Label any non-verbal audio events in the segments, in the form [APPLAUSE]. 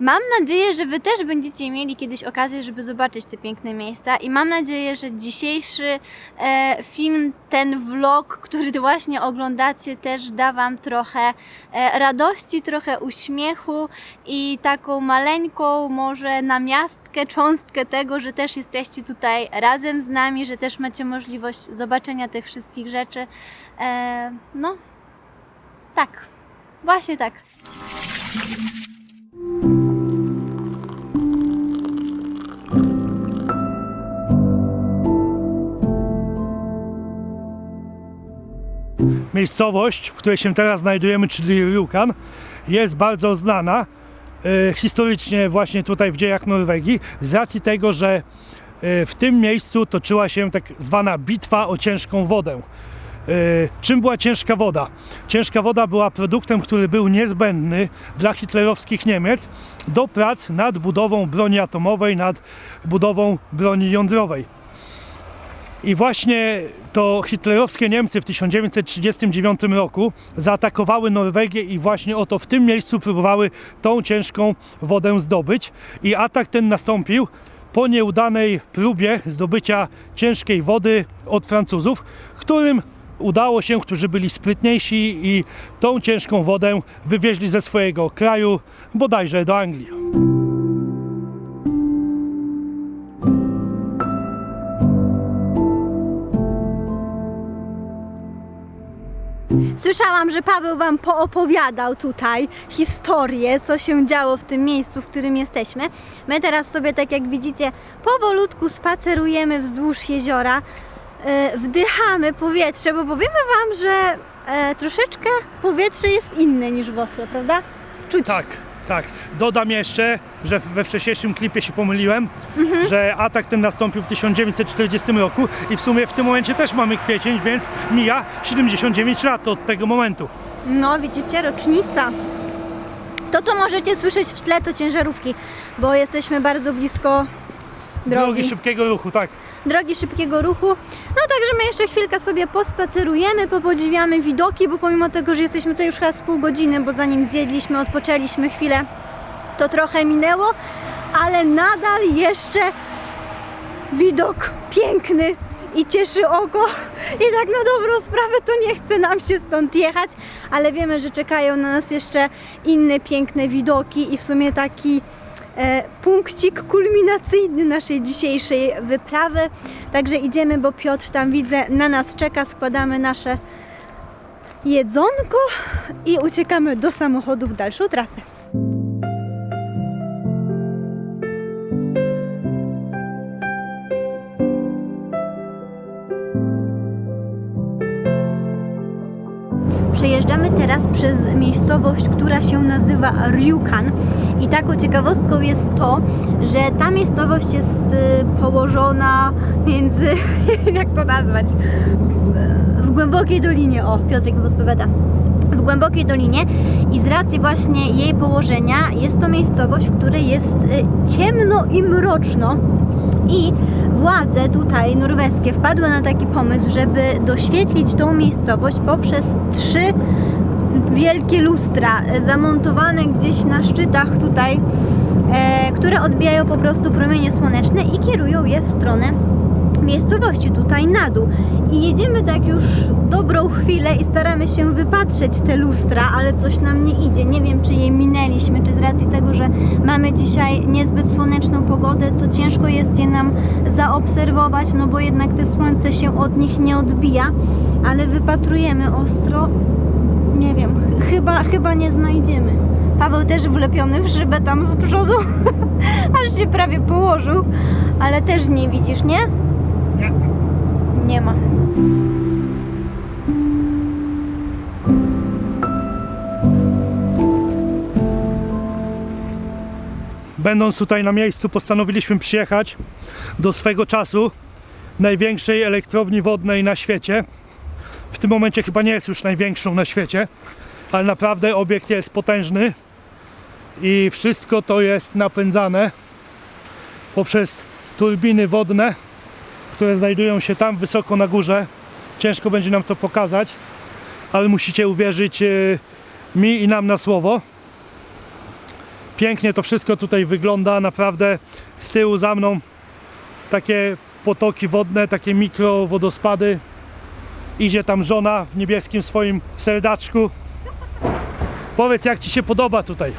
Mam nadzieję, że Wy też będziecie mieli kiedyś okazję, żeby zobaczyć te piękne miejsca i mam nadzieję, że dzisiejszy e, film, ten vlog, który [LAUGHS] właśnie oglądacie, też da Wam trochę e, radości, trochę uśmiechu i taką maleńką może namiastkę, cząstkę tego, że też jesteście tutaj razem z nami, że też macie możliwość zobaczenia tych wszystkich rzeczy. E, no, tak, właśnie tak. Miejscowość, w której się teraz znajdujemy, czyli Rjukan, jest bardzo znana e, historycznie właśnie tutaj w dziejach Norwegii z racji tego, że e, w tym miejscu toczyła się tak zwana bitwa o ciężką wodę. E, Czym była ciężka woda? Ciężka woda była produktem, który był niezbędny dla hitlerowskich Niemiec do prac nad budową broni atomowej, nad budową broni jądrowej. I właśnie to hitlerowskie Niemcy w 1939 roku zaatakowały Norwegię i właśnie oto w tym miejscu próbowały tą ciężką wodę zdobyć. I atak ten nastąpił po nieudanej próbie zdobycia ciężkiej wody od Francuzów, którym udało się, którzy byli sprytniejsi i tą ciężką wodę wywieźli ze swojego kraju bodajże do Anglii. Słyszałam, że Paweł Wam poopowiadał tutaj historię, co się działo w tym miejscu, w którym jesteśmy. My teraz sobie, tak jak widzicie, powolutku spacerujemy wzdłuż jeziora, e, wdychamy powietrze, bo powiemy Wam, że e, troszeczkę powietrze jest inne niż w Oslo, prawda? Czuć. Tak, tak. Dodam jeszcze, że we wcześniejszym klipie się pomyliłem, że atak ten nastąpił w 1940 roku i w sumie w tym momencie też mamy kwiecień, więc mija 79 lat od tego momentu. No, widzicie, rocznica. To, co możecie słyszeć w tle, to ciężarówki, bo jesteśmy bardzo blisko drogi. Drogi szybkiego ruchu, tak. Drogi szybkiego ruchu. No także my jeszcze chwilkę sobie pospacerujemy, popodziwiamy widoki, bo pomimo tego, że jesteśmy tutaj już chyba z pół godziny, bo zanim zjedliśmy, odpoczęliśmy chwilę, to trochę minęło, ale nadal jeszcze widok piękny i cieszy oko i tak na dobrą sprawę to nie chce nam się stąd jechać, ale wiemy, że czekają na nas jeszcze inne piękne widoki i w sumie taki punkcik kulminacyjny naszej dzisiejszej wyprawy. Także idziemy, bo Piotr tam widzę na nas czeka, składamy nasze jedzonko i uciekamy do samochodu w dalszą trasę. Przejeżdżamy teraz przez miejscowość, która się nazywa Rjukan. I taką ciekawostką jest to, że ta miejscowość jest y, położona między, nie [LAUGHS] wiem jak to nazwać, w głębokiej dolinie. O, Piotrek mi podpowiada. W głębokiej dolinie i z racji właśnie jej położenia jest to miejscowość, w której jest y, ciemno i mroczno. I władze tutaj norweskie wpadły na taki pomysł, żeby doświetlić tą miejscowość poprzez trzy wielkie lustra e, zamontowane gdzieś na szczytach tutaj, e, które odbijają po prostu promienie słoneczne i kierują je w stronę miejscowości tutaj na dół. I jedziemy tak już dobrą chwilę i staramy się wypatrzeć te lustra, ale coś nam nie idzie. Nie wiem, czy je minęliśmy, czy z racji tego, że mamy dzisiaj niezbyt słoneczną pogodę, to ciężko jest je nam zaobserwować, no bo jednak te słońce się od nich nie odbija, ale wypatrujemy ostro. Nie wiem, ch- chyba, chyba nie znajdziemy. Paweł też wlepiony w szybę tam z przodu, [LAUGHS] aż się prawie położył, ale też nie widzisz, nie? Nie ma. Będąc tutaj na miejscu, postanowiliśmy przyjechać do swego czasu największej elektrowni wodnej na świecie. W tym momencie chyba nie jest już największą na świecie, ale naprawdę obiekt jest potężny i wszystko to jest napędzane poprzez turbiny wodne, które znajdują się tam wysoko na górze. Ciężko będzie nam to pokazać, ale musicie uwierzyć e, mi i nam na słowo. Pięknie to wszystko tutaj wygląda, naprawdę z tyłu za mną takie potoki wodne, takie mikro wodospady. Idzie tam żona w niebieskim swoim serdaczku. Powiedz jak Ci się podoba tutaj.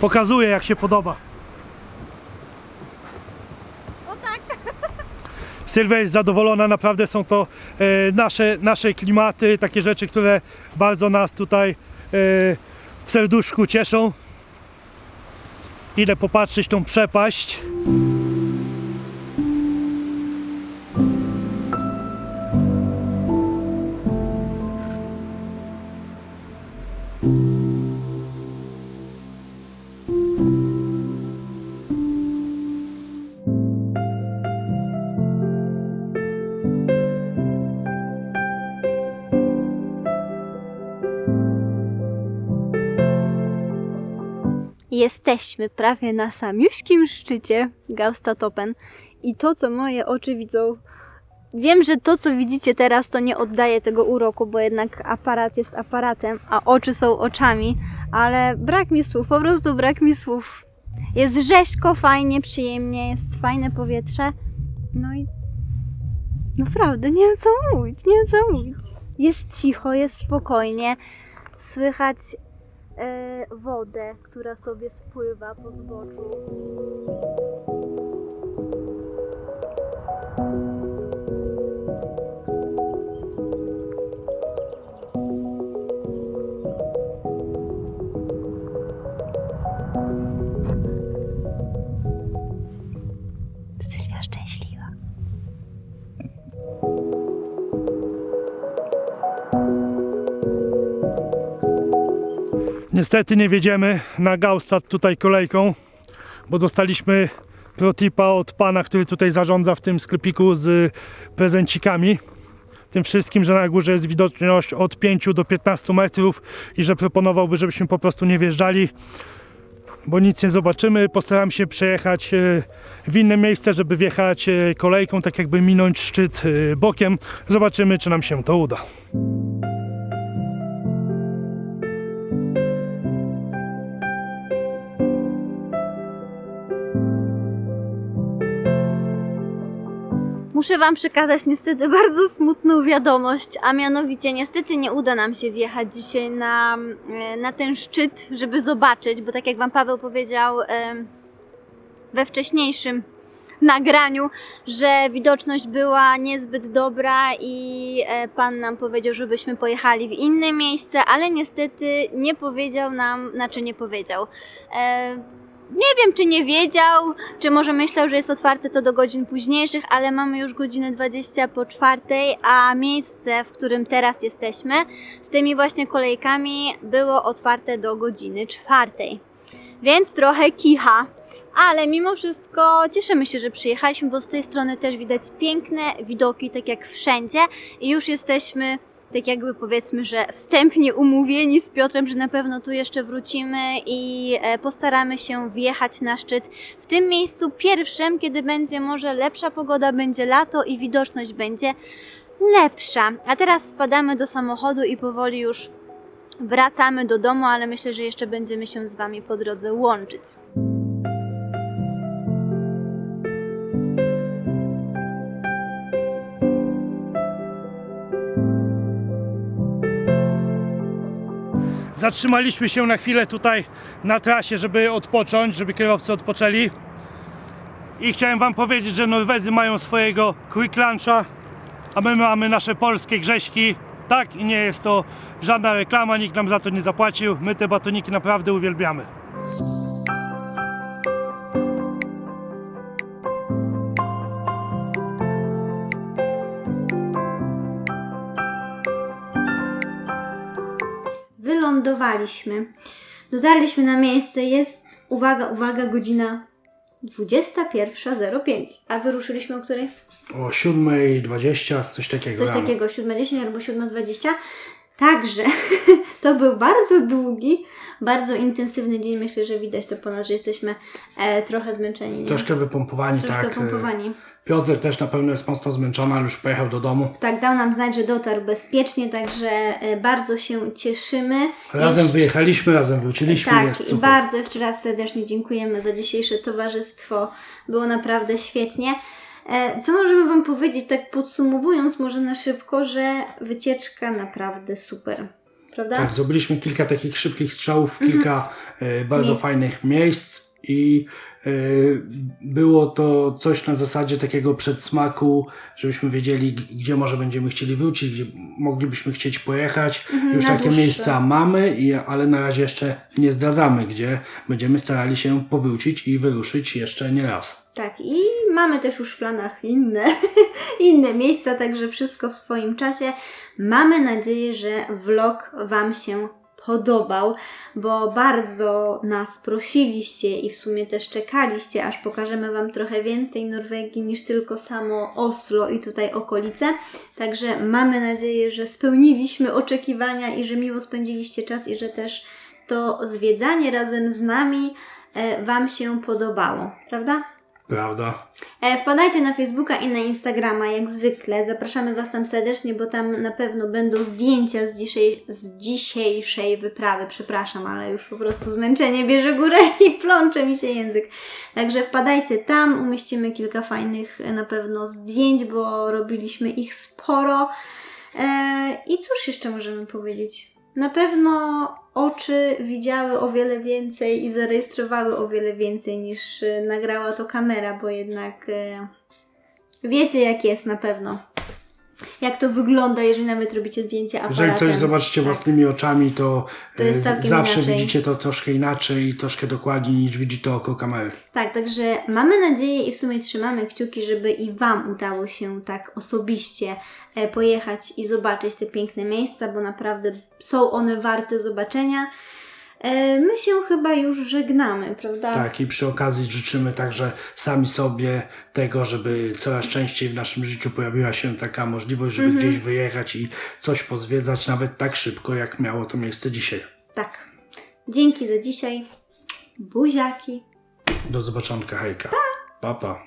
Pokazuję jak się podoba. O tak. Sylwia jest zadowolona, naprawdę są to e, nasze, nasze klimaty, takie rzeczy, które bardzo nas tutaj e, w serduszku cieszą. Idę popatrzeć tą przepaść. Jesteśmy prawie na samiuśkim szczycie Gaustatopen i to, co moje oczy widzą, wiem, że to, co widzicie teraz, to nie oddaje tego uroku, bo jednak aparat jest aparatem, a oczy są oczami, ale brak mi słów, po prostu brak mi słów. Jest rzeźko, fajnie, przyjemnie, jest fajne powietrze, no i naprawdę nie wiem co mówić, nie wiem co mówić. Jest cicho, jest spokojnie, słychać wodę, która sobie spływa po zboczu. Niestety nie wiedziemy na Gaustad tutaj kolejką, bo dostaliśmy protipa od pana, który tutaj zarządza w tym sklepiku z prezencikami. Tym wszystkim, że na górze jest widoczność od 5 do 15 metrów i że proponowałby, żebyśmy po prostu nie wjeżdżali, bo nic nie zobaczymy. Postaram się przejechać e, w inne miejsce, żeby wjechać e, kolejką, tak jakby minąć szczyt e, bokiem. Zobaczymy, czy nam się to uda. Muszę Wam przekazać niestety bardzo smutną wiadomość, a mianowicie niestety nie uda nam się wjechać dzisiaj na, e, na ten szczyt, żeby zobaczyć, bo tak jak Wam Paweł powiedział em, we wcześniejszym nagraniu, że widoczność była niezbyt dobra i e, Pan nam powiedział, żebyśmy pojechali w inne miejsce, ale niestety nie powiedział nam, znaczy nie powiedział. Nie wiem, czy nie wiedział, czy może myślał, że jest otwarte to do godzin późniejszych, ale mamy już godzinę 20 po czwartej, a miejsce, w którym teraz jesteśmy, z tymi właśnie kolejkami, było otwarte do godziny czwartej. Więc trochę kicha. Ale mimo wszystko cieszymy się, że przyjechaliśmy, bo z tej strony też widać piękne widoki, tak jak wszędzie. I już jesteśmy, tak jakby powiedzmy, że wstępnie umówieni z Piotrem, że na pewno tu jeszcze wrócimy i e, postaramy się wjechać na szczyt w tym miejscu pierwszym, kiedy będzie może lepsza pogoda, będzie lato i widoczność będzie lepsza. A teraz spadamy do samochodu i powoli już wracamy do domu, ale myślę, że jeszcze będziemy się z Wami po drodze łączyć. Zatrzymaliśmy się na chwilę tutaj na trasie, żeby odpocząć, żeby kierowcy odpoczęli. I chciałem Wam powiedzieć, że Norwedzy mają swojego quick luncha, a my mamy nasze polskie grześki. Tak, i nie jest to żadna reklama, nikt nam za to nie zapłacił. My te batoniki naprawdę uwielbiamy. Wylądowaliśmy. Dotarliśmy na miejsce. Jest, uwaga, uwaga, godzina 21.05. A wyruszyliśmy o której? O 7.20, coś takiego. Coś takiego, 7.10 albo 7.20. Także [LAUGHS] to był bardzo długi, bardzo intensywny dzień. Myślę, że widać to po nas, że jesteśmy e, trochę zmęczeni. nie? Troszkę wypompowani, Troszkę tak. e, pompowani. Piotr też na pewno jest mocno zmęczony, ale już pojechał do domu. Tak, dał nam znać, że dotarł bezpiecznie, także e, bardzo się cieszymy. Razem wyjechaliśmy, razem wróciliśmy, Tak, i bardzo jeszcze raz serdecznie dziękujemy za dzisiejsze towarzystwo. Było naprawdę świetnie. E, Co możemy Wam powiedzieć, tak podsumowując może na szybko, że wycieczka naprawdę super. Prawda? Tak, zrobiliśmy kilka takich szybkich strzałów, Mhm. kilka e, bardzo Miejsc. fajnych miejsc i było to coś na zasadzie takiego przedsmaku, żebyśmy wiedzieli, gdzie może będziemy chcieli wrócić, gdzie moglibyśmy chcieć pojechać. Mhm, Już takie dłuższe. miejsca mamy, ale na razie jeszcze nie zdradzamy, gdzie będziemy starali się powrócić i wyruszyć jeszcze nie raz. Tak, i mamy też już w planach inne, [LAUGHS] inne miejsca, także wszystko w swoim czasie. Mamy nadzieję, że vlog Wam się podobał, bo bardzo nas prosiliście i w sumie też czekaliście, aż pokażemy Wam trochę więcej Norwegii niż tylko samo Oslo i tutaj okolice. Także mamy nadzieję, że spełniliśmy oczekiwania i że miło spędziliście czas i że też to zwiedzanie razem z nami e, Wam się podobało, prawda? Prawda? E, Wpadajcie na Facebooka i na Instagrama, jak zwykle. Zapraszamy Was tam serdecznie, bo tam na pewno będą zdjęcia z, z dzisiejszej wyprawy. Przepraszam, ale już po prostu zmęczenie bierze górę [LAUGHS] i plącze mi się język. Także wpadajcie tam, umieścimy kilka fajnych e, na pewno zdjęć, bo robiliśmy ich sporo. E, I cóż jeszcze możemy powiedzieć? Na pewno oczy widziały o wiele więcej i zarejestrowały o wiele więcej niż e, nagrała to kamera, bo jednak e, wiecie jak jest na pewno. Jak to wygląda, jeżeli nawet robicie zdjęcie aparatem. Jeżeli coś zobaczycie Tak. własnymi oczami, to, To e, zawsze inaczej. widzicie to troszkę inaczej i troszkę dokładniej niż widzi to oko kamery. Tak, także mamy nadzieję i w sumie trzymamy kciuki, żeby i Wam udało się tak osobiście e, pojechać i zobaczyć te piękne miejsca, bo naprawdę są one warte zobaczenia. E, My się chyba już żegnamy, prawda? Tak, i przy okazji życzymy także sami sobie tego, żeby coraz częściej w naszym życiu pojawiła się taka możliwość, żeby Mhm. gdzieś wyjechać i coś pozwiedzać, nawet tak szybko, jak miało to miejsce dzisiaj. Tak. Dzięki za dzisiaj. Buziaki. Do zobaczonka, hejka. Pa, pa.